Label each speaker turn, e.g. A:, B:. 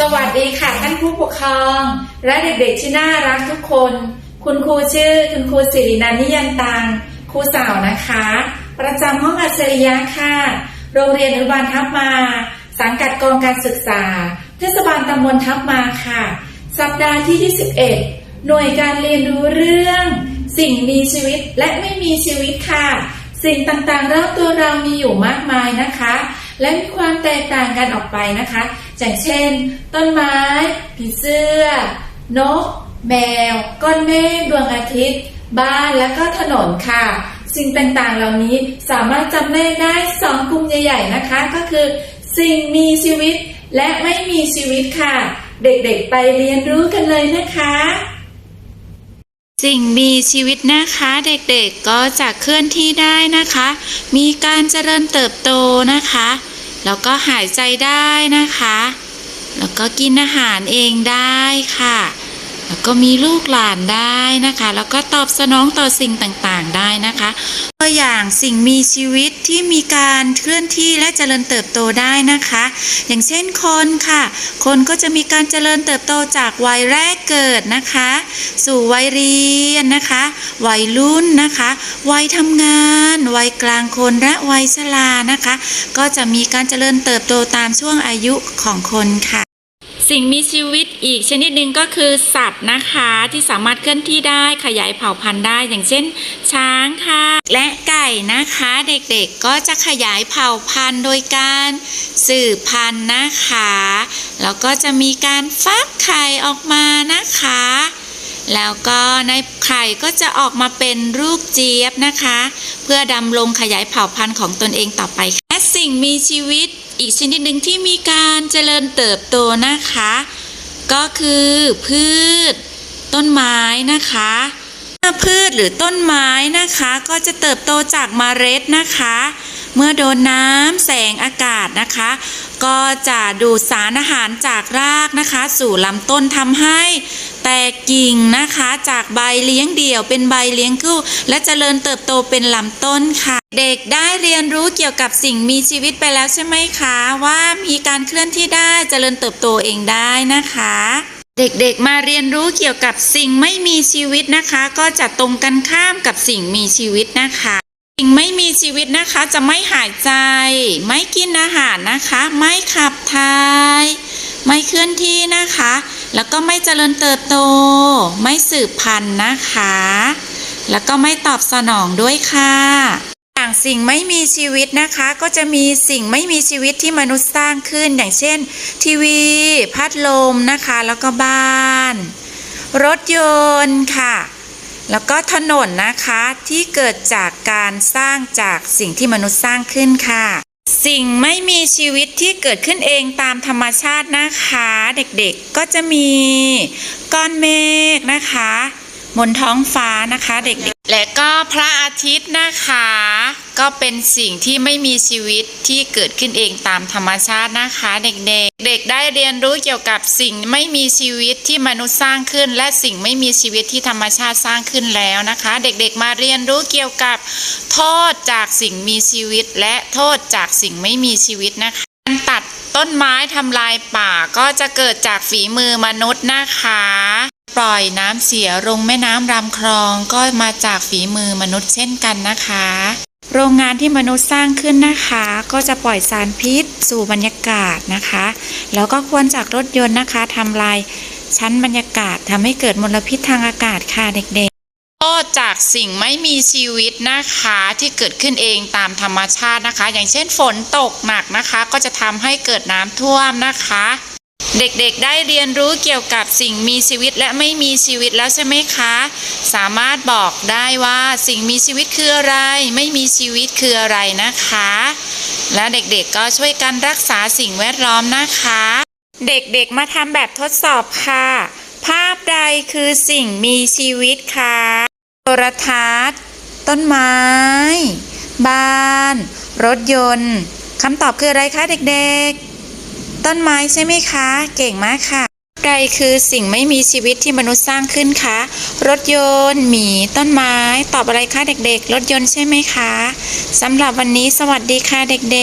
A: สวัสดีค่ะท่านผู้ปกครอง และเด็กๆที่น่ารักทุกคน คุณครูชื่อคุณครูสิรินันนิยันตังครูสาวนะคะ ประจำห้องอัจฉริยะค่ะ โรงเรียนอนุบาลทับมา สังกัดกองการศึกษา เทศบาลตำบลทับมาค่ะ สัปดาห์ที่ 21 หน่วยการเรียนรู้เรื่อง สิ่งมีชีวิตและไม่มีชีวิตค่ะ สิ่งต่างๆรอบตัวเรามีอยู่มากมายนะคะ และมีความแตกต่างกันออกไปนะคะ อย่างเช่น ต้นไม้ ผีเสื้อ นก แมว ก้อนเมฆดวงอาทิตย์ บ้านและก็ถนนค่ะ สิ่งต่างๆเหล่านี้สามารถจำแนกได้สองกลุ่มใหญ่ๆนะคะ ก็คือ สิ่งมีชีวิตและไม่มีชีวิตค่ะ เด็กๆไปเรียนรู้กันเลยนะคะ
B: สิ่งมีชีวิตนะคะเด็กๆก็จะเคลื่อนที่ได้นะคะ มีการเจริญเติบโตนะคะ แล้วก็หายใจได้นะคะ แล้วก็กินอาหารเองได้ค่ะ แล้วก็มีลูกหลานได้นะคะ แล้วก็ตอบสนองต่อสิ่งต่างๆได้นะคะตัวอย่างสิ่งมีชีวิตที่มีการเคลื่อนที่และเจริญเติบโตได้นะคะ อย่างเช่นคนค่ะ คนก็จะมีการเจริญเติบโตจากวัยแรกเกิดนะคะ สู่วัยเรียนนะคะ วัยรุ่นนะคะ วัยทำงาน วัยกลางคนและวัยชรานะคะ ก็จะมีการเจริญเติบโตตามช่วงอายุของคนค่ะ สิ่งมีชีวิตอีกชนิดหนึ่งก็คือสัตว์นะคะที่สามารถเคลื่อนที่ได้ขยายเผ่าพันธุ์ได้ อย่างเช่น ช้างค่ะ และไก่นะคะเด็กๆก็จะขยายเผ่าพันธุ์โดยการสืบพันธุ์นะคะแล้วก็จะมีการฟักไข่ออกมานะคะ แล้วก็ในไข่ก็จะออกมาเป็นลูกเจี๊ยบนะคะ เพื่อดำรงขยายเผ่าพันธุ์ของตนเองต่อไปค่ะ สิ่งมีชีวิตอีกชนิดหนึ่งที่มีการเจริญเติบโตนะคะ ก็คือพืช ต้นไม้นะคะพืชหรือต้นไม้นะคะ ก็จะเติบโตจากเมล็ดนะคะ เมื่อโดนน้ำแสงอากาศนะคะ ก็จะดูดสารอาหารจากรากนะคะ สู่ลำต้นทำให้แตกกิ่งนะคะ จากใบเลี้ยงเดี่ยว เป็นใบเลี้ยงคู่ และเจริญเติบโตเป็นลำต้นค่ะ เด็กได้เรียนรู้เกี่ยวกับสิ่งมีชีวิตไปแล้วใช่ไหมคะ ว่ามีการเคลื่อนที่ได้เจริญเติบโตเองได้นะคะ เด็กๆมาเรียนรู้เกี่ยวกับสิ่งไม่มีชีวิตนะคะ ก็จะตรงกันข้ามกับสิ่งมีชีวิตนะคะ สิ่งไม่มีชีวิตนะคะจะไม่หายใจ ไม่กินอาหารนะคะ ไม่ขับถ่าย ไม่เคลื่อนที่นะคะ แล้วก็ไม่เจริญเติบโต ไม่สืบพันธุ์นะคะ แล้วก็ไม่ตอบสนองด้วยค่ะอย่างสิ่งไม่มีชีวิตนะคะ ก็จะมีสิ่งไม่มีชีวิตที่มนุษย์สร้างขึ้นอย่างเช่น ทีวี พัดลมนะคะ แล้วก็บ้าน รถยนต์ค่ะ แล้วก็ถนนนะคะที่เกิดจากการสร้างจากสิ่งที่มนุษย์สร้างขึ้นค่ะ สิ่งไม่มีชีวิตที่เกิดขึ้นเองตามธรรมชาตินะคะ เด็กๆก็จะมีก้อนเมฆนะคะ บนท้องฟ้านะคะ เด็กๆ และก็พระอาทิตย์นะคะ ก็เป็นสิ่งที่ไม่มีชีวิตที่เกิดขึ้นเองตามธรรมชาตินะคะเด็กๆ เด็กได้เรียนรู้เกี่ยวกับสิ่งไม่มีชีวิตที่มนุษย์สร้างขึ้น และสิ่งไม่มีชีวิตที่ธรรมชาติสร้างขึ้นแล้วนะคะ เด็กๆมาเรียนรู้เกี่ยวกับ โทษจากสิ่งมีชีวิต และโทษจากสิ่งไม่มีชีวิตนะคะการตัดต้นไม้ทำลายป่าก็จะเกิดจากฝีมือมนุษย์นะคะปล่อยน้ำเสียลงแม่น้ำลำคลองก็มาจากฝีมือมนุษย์เช่นกันนะคะ โรงงานที่มนุษย์สร้างขึ้นนะคะ ก็จะปล่อยสารพิษ สู่บรรยากาศนะคะ แล้วก็ควรจากรถยนต์นะคะทำลายชั้นบรรยากาศทำให้เกิดมลพิษทางอากาศค่ะเด็กๆโทษจากสิ่งไม่มีชีวิตนะคะที่เกิดขึ้นเองตามธรรมชาตินะคะ อย่างเช่นฝนตกหนักนะคะ ก็จะทำให้เกิดน้ำท่วมนะคะ เด็กๆ ได้เรียนรู้เกี่ยวกับสิ่งมีชีวิตและไม่มีชีวิตแล้วใช่ไหมคะ สามารถบอกได้ว่าสิ่งมีชีวิตคืออะไร ไม่มีชีวิตคืออะไรนะคะ และเด็กๆก็ช่วยกันรักษาสิ่งแวดล้อมนะคะ เด็กๆมาทำแบบทดสอบค่ะ ภาพใดคือสิ่งมีชีวิตคะโทรทัศน์ ต้นไม้ บ้าน รถยนต์คำตอบคืออะไรคะเด็กๆ ต้นไม้ใช่ไหมคะ เก่งมากค่ะใดคือสิ่งไม่มีชีวิตที่มนุษย์สร้างขึ้นคะ รถยนต์ หมี ต้นไม้ ตอบอะไรคะเด็กๆ รถยนต์ใช่ไหมคะสำหรับวันนี้สวัสดีค่ะเด็กๆ